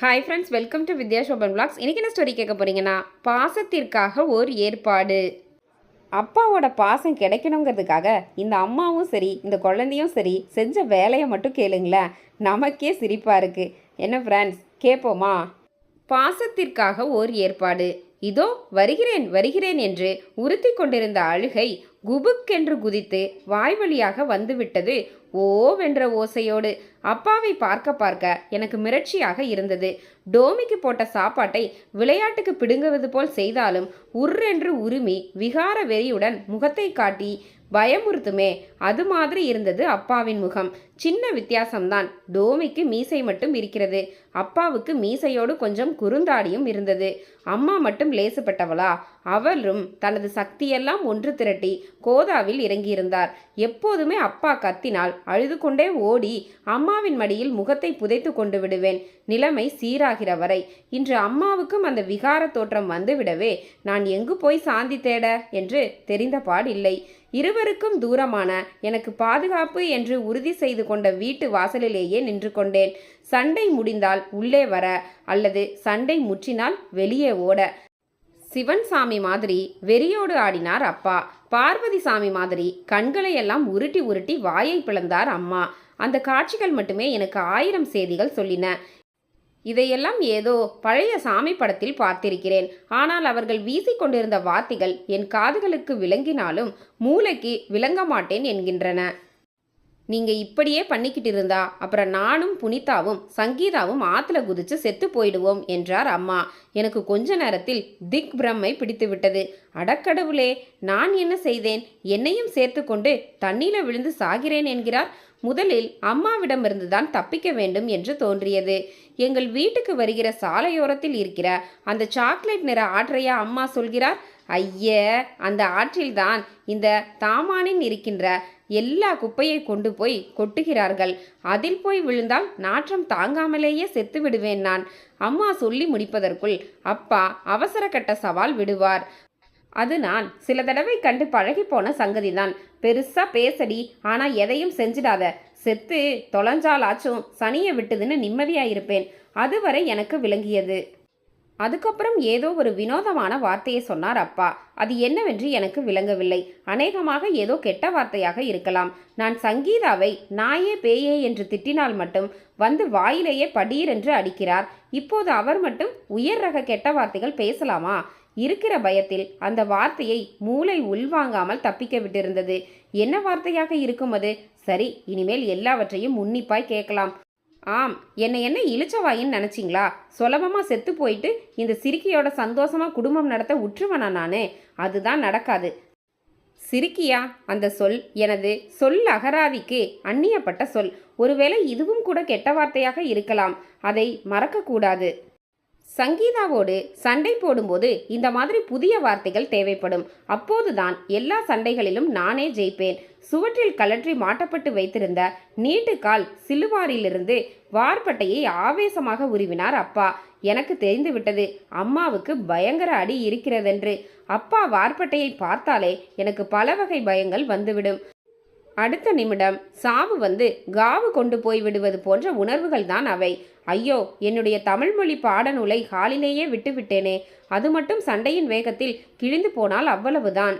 Hi friends welcome to Vidya Shoban blogs இன்றைக்கி என்ன story கேட்க போகிறீங்கன்னா பாசத்திற்காக ஒரு ஏற்பாடு. அப்பாவோட பாசம் கிடைக்கணுங்கிறதுக்காக இந்த அம்மாவும் சரி இந்த குழந்தையும் சரி செஞ்ச வேலையை மட்டும் கேளுங்களேன். நமக்கே சிரிப்பாக இருக்குது என்ன ஃப்ரெண்ட்ஸ் கேட்போமா பாசத்திற்காக ஓர் ஏற்பாடு. இதோ வருகிறேன் வருகிறேன் என்று உறுத்தி கொண்டிருந்த அழுகை குபுக்கென்று குதித்து வாய்வழியாக வந்துவிட்டது. ஓவென்ற ஓசையோடு அப்பாவை பார்க்க பார்க்க எனக்கு மிரட்சியாக இருந்தது. டோமிக்கு போட்ட சாப்பாட்டை விளையாட்டுக்கு பிடுங்குவது போல் செய்தாலும் உர்ரென்று உருமி விகார வெறியுடன் முகத்தை காட்டி பயமுறுத்துமே. அது மாதிரி இருந்தது அப்பாவின் முகம். சின்ன வித்தியாசம்தான். டோமிக்கு மீசை மட்டும் இருக்கிறது. அப்பாவுக்கு மீசையோடு கொஞ்சம் குறுந்தாடியும் இருந்தது. அம்மா மட்டும் லேசுப்பட்டவளா? அவளும் தனது சக்தியெல்லாம் ஒன்று திரட்டி கோதாவில் இறங்கியிருந்தார். எப்போதுமே அப்பா கத்தினால் அழுது கொண்டே ஓடி அம்மாவின் மடியில் முகத்தை புதைத்து கொண்டு விடுவேன். நிலைமை சீராகிற வரை. இன்று அம்மாவுக்கும் அந்த விகார தோற்றம் வந்துவிடவே நான் எங்கு போய் சாந்தி தேட என்று தெரிந்த பாடில்லை. இருவருக்கும் தூரமான எனக்கு பாதுகாப்பு என்று உறுதி செய்து கொண்ட வீட்டு வாசலிலேயே நின்று கொண்டேன். சண்டை முடிந்தால் உள்ளே வர அல்லது சண்டை முற்றினால் வெளியே ஓட. சிவன் சாமி மாதிரி வெறியோடு ஆடினார் அப்பா. பார்வதி சாமி மாதிரி கண்களை எல்லாம் உருட்டி உருட்டி வாயை பிளந்தார் அம்மா. அந்த காட்சிகள் மட்டுமே எனக்கு ஆயிரம் செய்திகள் சொல்லின. இதையெல்லாம் ஏதோ பழைய சாமி படத்தில் பார்த்திருக்கிறேன். ஆனால் அவர்கள் வீசிக்கொண்டிருந்த வார்த்தைகள் என் காதுகளுக்கு விளங்கினாலும் மூளைக்கு விளங்க மாட்டேன் என்கின்றன. நீங்கள் இப்படியே பண்ணிக்கிட்டு இருந்தா அப்புறம் நானும் புனிதாவும் சங்கீதாவும் ஆற்றுல குதிச்சு செத்து போயிடுவோம் என்றார் அம்மா. எனக்கு கொஞ்ச நேரத்தில் திக் பிரம்மை பிடித்து விட்டது. அடக்கடவுளே நான் என்ன செய்தேன்? என்னையும் சேர்த்து கொண்டு தண்ணீர விழுந்து சாகிறேன் என்கிறார். முதலில் அம்மாவிடமிருந்து தான் தப்பிக்க வேண்டும் என்று தோன்றியது. எங்கள் வீட்டுக்கு வருகிற சாலையோரத்தில் இருக்கிற அந்த சாக்லேட் நிற ஆற்றையா அம்மா சொல்கிறார். ஐய அந்த ஆற்றில்தான் இந்த தாமானின் இருக்கின்ற எல்லா குப்பையை கொண்டு போய் கொட்டுகிறார்கள். அதில் போய் விழுந்தால் நாற்றம் தாங்காமலேயே செத்து விடுவேன் நான். அம்மா சொல்லி முடிப்பதற்குள் அப்பா அவசர கட்ட சவால் விடுவார். அது நான் சில தடவை கண்டு பழகி போன சங்கதிதான். பெருசா பேசடி ஆனா எதையும் செஞ்சிடாத. செத்து தொலைஞ்சாலாச்சும் சனியை விட்டுதுன்னு நிம்மதியாயிருப்பேன். அதுவரை எனக்கு விளங்கியது. அதுக்கப்புறம் ஏதோ ஒரு வினோதமான வார்த்தையை சொன்னார் அப்பா. அது என்னவென்று எனக்கு விளங்கவில்லை. அநேகமாக ஏதோ கெட்ட வார்த்தையாக இருக்கலாம். நான் சங்கீதாவை நாயே பேயே என்று திட்டினால் மட்டும் வந்து வாயிலேயே படீர் என்று அடிக்கிறார். இப்போது அவர் மட்டும் உயர் ரக கெட்ட வார்த்தைகள் பேசலாமா? இருக்கிற பயத்தில் அந்த வார்த்தையை மூளை உள்வாங்காமல் தப்பிக்க விட்டிருந்தது. என்ன வார்த்தையாக இருக்கும் அது? சரி இனிமேல் எல்லாவற்றையும் உன்னிப்பாய் கேட்கலாம். ஆம் என்னை என்ன இழிச்சவாயின்னு நினச்சிங்களா? சுலபமாக செத்து போயிட்டு இந்த சிரிக்கியோட சந்தோஷமாக குடும்பம் நடத்த உற்றுவனா நான்? அதுதான் நடக்காது. சிரிக்கியா? அந்த சொல் எனது சொல் அகராதிக்கு அந்நியப்பட்ட சொல். ஒருவேளை இதுவும் கூட கெட்ட வார்த்தையாக இருக்கலாம். அதை மறக்கக்கூடாது. சங்கீதாவோடு சண்டை போடும்போது இந்த மாதிரி புதிய வார்த்தைகள் தேவைப்படும். அப்போதுதான் எல்லா சண்டைகளிலும் நானே ஜெயிப்பேன். சுவற்றில் கலற்றி மாட்டப்பட்டு வைத்திருந்த நீட்டு கால் சிலுவாரிலிருந்து வார்பட்டையை ஆவேசமாக உருவினார் அப்பா. எனக்கு தெரிந்து விட்டது அம்மாவுக்கு பயங்கர அடி இருக்கிறதென்று. அப்பா வார்பட்டையை பார்த்தாலே எனக்கு பல வகை பயங்கள் வந்துவிடும். அடுத்த நிமிடம் சாவு வந்து காவு கொண்டு போய் விடுவது போன்ற உணர்வுகள் தான் அவை. ஐயோ என்னுடைய தமிழ்மொழி பாடநூலை ஹாலிலேயே விட்டுவிட்டேனே. அது மட்டும் சண்டையின் வேகத்தில் கிழிந்து போனால் அவ்வளவுதான்.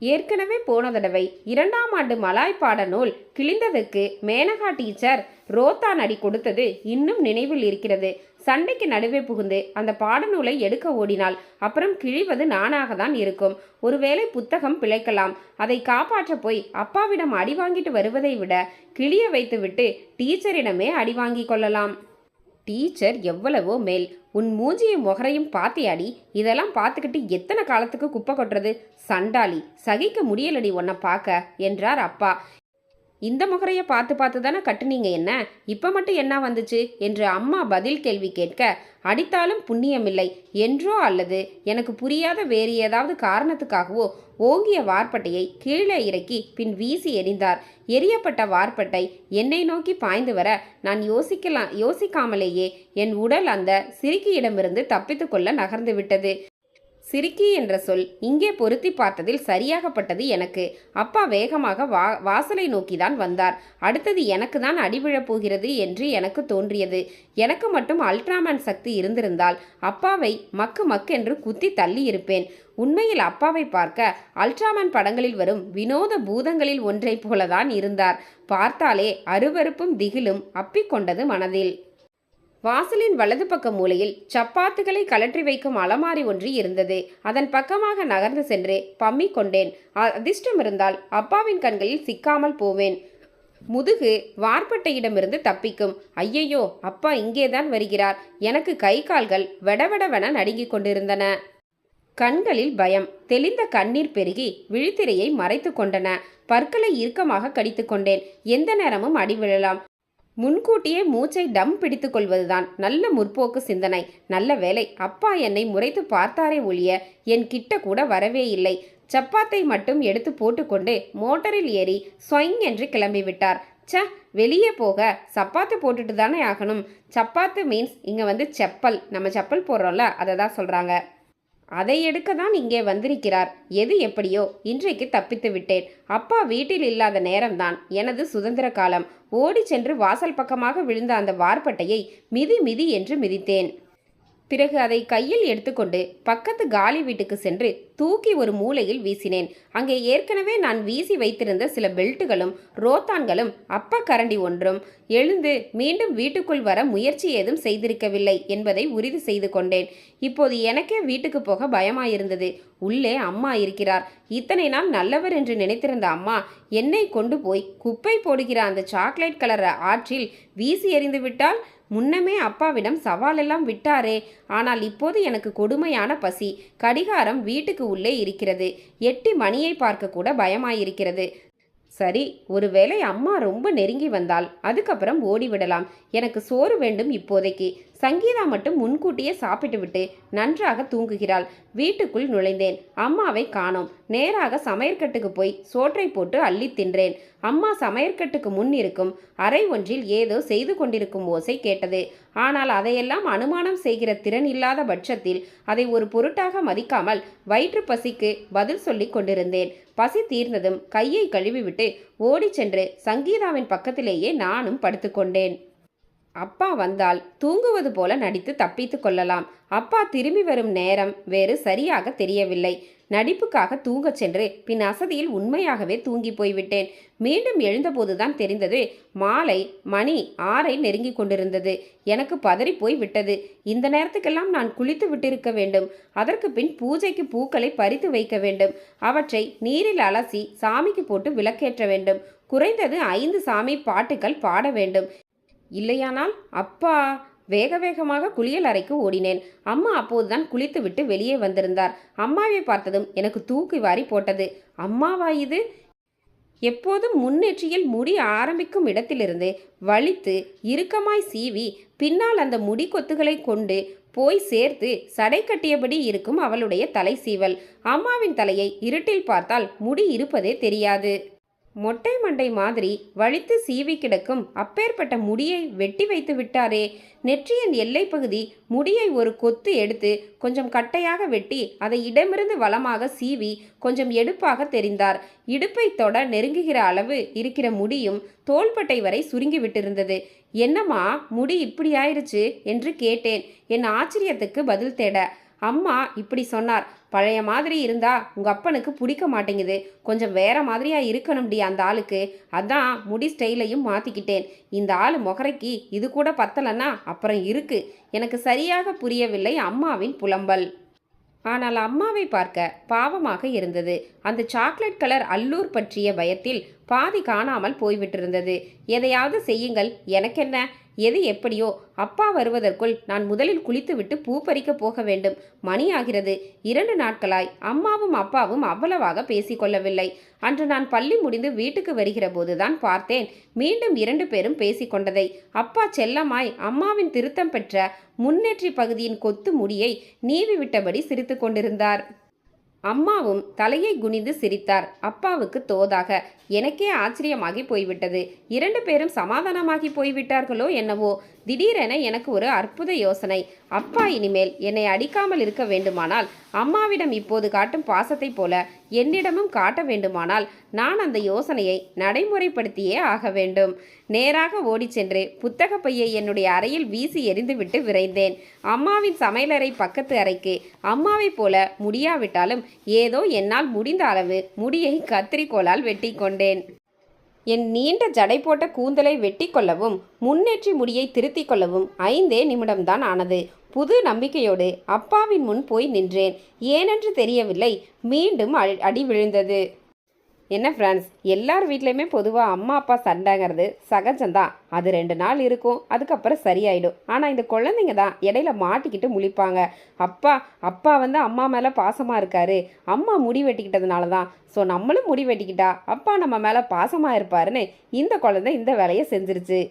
ஏற்கனவே போன தடவை இரண்டாம் ஆண்டு மலாய் பாடநூல் கிழிந்ததுக்கு மேனகா டீச்சர் ரோத்தான் அடி கொடுத்தது இன்னும் நினைவில் இருக்கிறது. சண்டைக்கு நடுவே புகுந்து அந்த பாடநூலை எடுக்க ஓடினால் அப்புறம் கிழிவது நானாக தான் இருக்கும். ஒருவேளை புத்தகம் பிழைக்கலாம். அதை காப்பாற்ற போய் அப்பாவிடம் அடி வாங்கிட்டு வருவதை விட கிழிய வைத்துவிட்டு டீச்சரிடமே அடி வாங்கி கொள்ளலாம். டீச்சர் எவ்வளவோ மேல். உன் மூஞ்சியும் முகரையும் பாத்தியாடி. இதெல்லாம் பார்த்துக்கிட்டு எத்தனை காலத்துக்கு குப்பை கொட்டுறது? சண்டாளி சகிக்க முடியலடி உன்னை பார்க்க என்றார் அப்பா. இந்த முகரையை பார்த்து பார்த்து தானே கட்டுனீங்க என்ன? இப்போ மட்டும் என்ன வந்துச்சு? என்று அம்மா பதில் கேள்வி கேட்க அடித்தாலும் புண்ணியமில்லை. என்றோ அல்லது எனக்கு புரியாத வேறு ஏதாவது காரணத்துக்காகவோ ஓங்கிய வார்பட்டையை கீழே இறக்கி பின் வீசி எறிந்தார். எரியப்பட்ட வார்பட்டை என்னை நோக்கி பாய்ந்து வர நான் யோசிக்கலாம் யோசிக்காமலேயே என் உடல் அந்த சிறுக்கியிடமிருந்து தப்பித்து கொள்ள நகர்ந்து விட்டது. சிரிக்கி என்ற சொல் இங்கே பொருத்தி பார்த்ததில் சரியாகப்பட்டது எனக்கு. அப்பா வேகமாக வா வாசலை நோக்கிதான் வந்தார். அடுத்தது எனக்கு தான் அடிவிழப் போகிறது என்று எனக்கு தோன்றியது. எனக்கு மட்டும் அல்ட்ராமேன் சக்தி இருந்திருந்தால் அப்பாவை மக்கு மக்கென்று குத்தி தள்ளி இருப்பேன் உண்மையில் அப்பாவை பார்க்க அல்ட்ராமேன் படங்களில் வரும் வினோத பூதங்களில் ஒன்றைப் போலதான் இருந்தார். பார்த்தாலே அருவருப்பும் திகிலும் அப்பிக்கொண்டது மனதில். வாசலின் வலது பக்க மூலையில் சப்பாத்துகளை கலற்றி வைக்கும் அலமாரி ஒன்று இருந்தது. அதன் பக்கமாக நகர்ந்து சென்று பம்மி கொண்டேன். அதிர்ஷ்டம் இருந்தால் அப்பாவின் கண்களில் சிக்காமல் போவேன். முதுகு வார்பட்டையிடமிருந்து தப்பிக்கும். ஐயையோ அப்பா இங்கேதான் வருகிறார். எனக்கு கை கால்கள் வெடவெடவென நடுங்கிக் கொண்டிருந்தன. கண்களில் பயம். தெளிந்த கண்ணீர் பெருகி விழித்திரையை மறைத்து கொண்டன. பற்களை இறுக்கமாக கடித்து கொண்டேன். எந்த நேரமும் அடி விழலாம். முன்கூட்டியே மூச்சை டம் பிடித்து கொள்வதுதான். நல்ல முற்போக்கு சிந்தனை. நல்ல வேலை. அப்பா என்னை முறைத்து பார்த்தாரே ஒழிய என் கிட்ட கூட வரவே இல்லை. சப்பாத்தை மட்டும் எடுத்து போட்டுக்கொண்டு மோட்டரில் ஏறி ஸ்வொயிங் என்று கிளம்பிவிட்டார். ச்ச வெளியே போக. சப்பாத்து போட்டுட்டு தானே ஆகணும். சப்பாத்து மீன்ஸ் இங்கே வந்து செப்பல். நம்ம செப்பல் போடுறோம்ல அதை தான் சொல்கிறாங்க அதை எடுக்க தான் இங்கே வந்திருக்கிறார். எது எப்படியோ இன்றைக்கு தப்பித்து விட்டேன். அப்பா வீட்டில் இல்லாத நேரம்தான். எனது சுதந்திர காலம். ஓடி சென்று வாசல் பக்கமாக விழுந்த அந்த வார்பட்டையை மிதி மிதி என்று மிதித்தேன். பிறகு அதை கையில் எடுத்துக்கொண்டு பக்கத்து காலி வீட்டுக்கு சென்று தூக்கி ஒரு மூலையில் வீசினேன். அங்கே ஏற்கனவே நான் வீசி வைத்திருந்த சில பெல்ட்டுகளும் ரோத்தான்களும் அப்ப கரண்டி ஒன்றும். எழுந்து மீண்டும் வீட்டுக்குள் வர முயற்சி ஏதும் செய்திருக்கவில்லை என்பதை உறுதி செய்து கொண்டேன். இப்போது எனக்கே வீட்டுக்கு போக பயமாயிருந்தது. உள்ளே அம்மா இருக்கிறார். இத்தனை நாள் நல்லவர் என்று நினைத்திருந்த அம்மா என்னை கொண்டு போய் குப்பை போடுகிற அந்த சாக்லேட் கலர் ஆற்றில் வீசி எறிந்து விட்டால் முன்னமே அப்பாவிடம் சவாலெல்லாம் விட்டாரே. ஆனால் இப்போது எனக்கு கொடுமையான பசி. கடிகாரம் வீட்டுக்கு உள்ளே இருக்கிறது. எட்டி மணியை பார்க்க கூட பயமாயிருக்கிறது. சரி ஒருவேளை அம்மா ரொம்ப நெருங்கி வந்தால் அதுக்கப்புறம் ஓடிவிடலாம். எனக்கு சோறு வேண்டும் இப்போதைக்கு. சங்கீதா மட்டும் முன்கூட்டியே சாப்பிட்டுவிட்டு நன்றாக தூங்குகிறாள். வீட்டுக்குள் நுழைந்தேன். அம்மாவை காணோம். நேராக சமையற்கட்டுக்கு போய் சோற்றை போட்டு அள்ளி தின்றேன். அம்மா சமையற்கட்டுக்கு முன் இருக்கும். அறை ஒன்றில் ஏதோ செய்து கொண்டிருக்கும் ஓசை கேட்டது. ஆனால் அதையெல்லாம் அனுமானம் செய்கிற திறன் இல்லாத பட்சத்தில் அதை ஒரு பொருட்டாக மதிக்காமல் வயிற்று பசிக்கு பதில் சொல்லி கொண்டிருந்தேன். பசி தீர்ந்ததும் கையை கழுவிவிட்டு ஓடிச் சென்று சங்கீதாவின் பக்கத்திலேயே நானும் படுத்துக்கொண்டேன் அப்பா வந்தால் தூங்குவது போல நடித்து தப்பித்து கொள்ளலாம். அப்பா திரும்பி வரும் நேரம் வேறு சரியாக தெரியவில்லை. நடிப்புக்காக தூங்கச் சென்று பின் அசதியில் உண்மையாகவே தூங்கி போய்விட்டேன். மீண்டும் எழுந்தபோதுதான் தெரிந்தது மாலை மணி ஆறை நெருங்கி கொண்டிருந்தது. எனக்கு பதறி போய் விட்டது. இந்த நேரத்துக்கெல்லாம் நான் குளித்து விட்டிருக்க வேண்டும். அதற்கு பின் பூஜைக்கு பூக்களை பறித்து வைக்க வேண்டும். அவற்றை நீரில் அலசி சாமிக்கு போட்டு விளக்கேற்ற வேண்டும். குறைந்தது ஐந்து சாமி பாட்டுக்கள் பாட வேண்டும். இல்லையானால் அப்பா வேக வேகமாக குளியல் அறைக்கு ஓடினேன். அம்மா அப்போதுதான் குளித்துவிட்டு வெளியே வந்திருந்தார். அம்மாவை பார்த்ததும் எனக்கு தூக்கி வாரி போட்டது. அம்மாவா இது? எப்போதும் முன்னேற்றியில் முடி ஆரம்பிக்கும் இடத்திலிருந்து வலித்து இறுக்கமாய் சீவி பின்னால் அந்த முடி கொத்துகளை கொண்டு போய் சேர்த்து சடை கட்டியபடி இருக்கும் அவளுடைய தலை சீவல். அம்மாவின் தலையை இருட்டில் பார்த்தால் முடி இருப்பதே தெரியாது. மொட்டை மண்டை மாதிரி வலித்து சீவி கிடக்கும் அப்பேற்பட்ட முடியை வெட்டி வைத்து விட்டாரே. நெற்றியின் எல்லை பகுதி முடியை ஒரு கொத்து எடுத்து கொஞ்சம் கட்டையாக வெட்டி அதை இடமிருந்து வளமாக சீவி கொஞ்சம் எடுப்பாக தெரிந்தார். இடுப்பை தொட நெருங்குகிற அளவு இருக்கிற முடியும் தோள்பட்டை வரை சுருங்கி விட்டிருந்தது. என்னம்மா முடி இப்படி ஆயிருச்சு? என்று கேட்டேன். என் ஆச்சரியத்துக்கு பதில் தேட. அம்மா இப்படி சொன்னார். பழைய மாதிரி இருந்தா உங்க அப்பனுக்கு பிடிக்க மாட்டேங்குது. கொஞ்சம் வேற மாதிரியா இருக்கணும்டி அந்த ஆளுக்கு. அதான் முடி ஸ்டைலையும் மாத்திக்கிட்டேன். இந்த ஆள் முகரைக்கு இது கூட பத்தலன்னா அப்புறம் இருக்கு. எனக்கு சரியாக புரியவில்லை அம்மாவின் புலம்பல். ஆனால் அம்மாவை பார்க்க பாவமாக இருந்தது. அந்த சாக்லேட் கலர் அல்லூர் பற்றிய பயத்தில் பாதி காணாமல் போய்விட்டிருந்தது. எதையாவது செய்யுங்கள். எனக்கென்ன? எது எப்படியோ அப்பா வருவதற்குள் நான் முதலில் குளித்துவிட்டு பூ பறிக்க போக வேண்டும். மணி ஆகிறது இரண்டு நாட்களாய் அம்மாவும் அப்பாவும் அவ்வளவாக பேசிக்கொள்ளவில்லை. அன்று நான் பள்ளி முடிந்து வீட்டுக்கு வருகிற போதுதான் பார்த்தேன். மீண்டும் இரண்டு பேரும் பேசிக்கொண்டதை. அப்பா செல்லமாய் அம்மாவின் திருத்தம் பெற்ற முன்னேற்றி பகுதியின் கொத்து முடியை நீவி விட்டபடி சிரித்து கொண்டிருந்தார் அம்மாவும் தலையை குனிந்து சிரித்தார். அப்பாவுக்கு தோதாக எனக்கே ஆச்சரியமாகி போய்விட்டது. இரண்டு பேரும் சமாதானமாகி போய்விட்டார்களோ என்னவோ? திடீரென எனக்கு ஒரு அற்புத யோசனை. அப்பா இனிமேல் என்னை அடிக்காமல் இருக்க வேண்டுமானால் அம்மாவிடம் இப்போது காட்டும் பாசத்தைப் போல என்னிடமும் காட்ட வேண்டுமானால் நான் அந்த யோசனையை நடைமுறைப்படுத்தியே ஆக வேண்டும். நேராக ஓடிச் சென்று புத்தக பையை என்னுடைய அறையில் வீசி எறிந்துவிட்டு விரைந்தேன். அம்மாவின் சமையலறை பக்கத்து அறைக்கு அம்மாவைப் போல முடியாவிட்டாலும் ஏதோ என்னால் முடிந்த அளவு முடியை கத்திரிக்கோலால் வெட்டி கொண்டேன். என் நீண்ட ஜடை போட்ட கூந்தலை வெட்டி கொள்ளவும் முன்னேற்றி முடியை திருத்திக் கொள்ளவும் ஐந்தே நிமிடம்தான் ஆனது. புது நம்பிக்கையோடு அப்பாவின் முன் போய் நின்றேன். ஏனென்று தெரியவில்லை. மீண்டும் அடி- அடி விழுந்தது. என்ன ஃப்ரெண்ட்ஸ் எல்லார் வீட்லேயுமே பொதுவாக அம்மா அப்பா சண்டைங்கிறது சகஜம்தான் அது ரெண்டு நாள் இருக்கும். அதுக்கப்புறம் சரியாயிடும். ஆனால் இந்த குழந்தைங்க தான் இடையில மாட்டிக்கிட்டு முழிப்பாங்க. அப்பா அப்பா வந்து அம்மா மேலே பாசமாக இருக்காரு. அம்மா முடி வெட்டிக்கிட்டதுனால தான். ஸோ நம்மளும் முடி வெட்டிக்கிட்டா அப்பா நம்ம மேலே பாசமாக இருப்பாருன்னு இந்த குழந்தை இந்த வேலையை செஞ்சிருச்சு.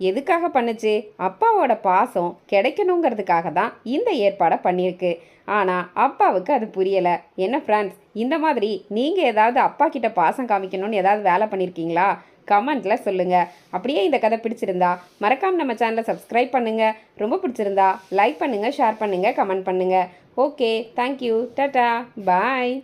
எதுக்காக பண்ணுச்சு? அப்பாவோட பாசம் கிடைக்கணுங்கிறதுக்காக தான் இந்த ஏற்பாடை பண்ணியிருக்கு. ஆனால் அப்பாவுக்கு அது புரியலை. என்ன ஃப்ரெண்ட்ஸ் இந்த மாதிரி நீங்கள் ஏதாவது அப்பா கிட்ட பாசம் காமிக்கணும்னு ஏதாவது வேலை பண்ணியிருக்கீங்களா? கமெண்ட்டில் சொல்லுங்கள் அப்படியே இந்த கதை பிடிச்சிருந்தா மறக்காம நம்ம சேனலை சப்ஸ்கிரைப் பண்ணுங்கள் ரொம்ப பிடிச்சிருந்தா லைக் பண்ணுங்கள் ஷேர் பண்ணுங்கள் கமெண்ட் பண்ணுங்கள் ஓகே தேங்க்யூ டாட்டா பாய்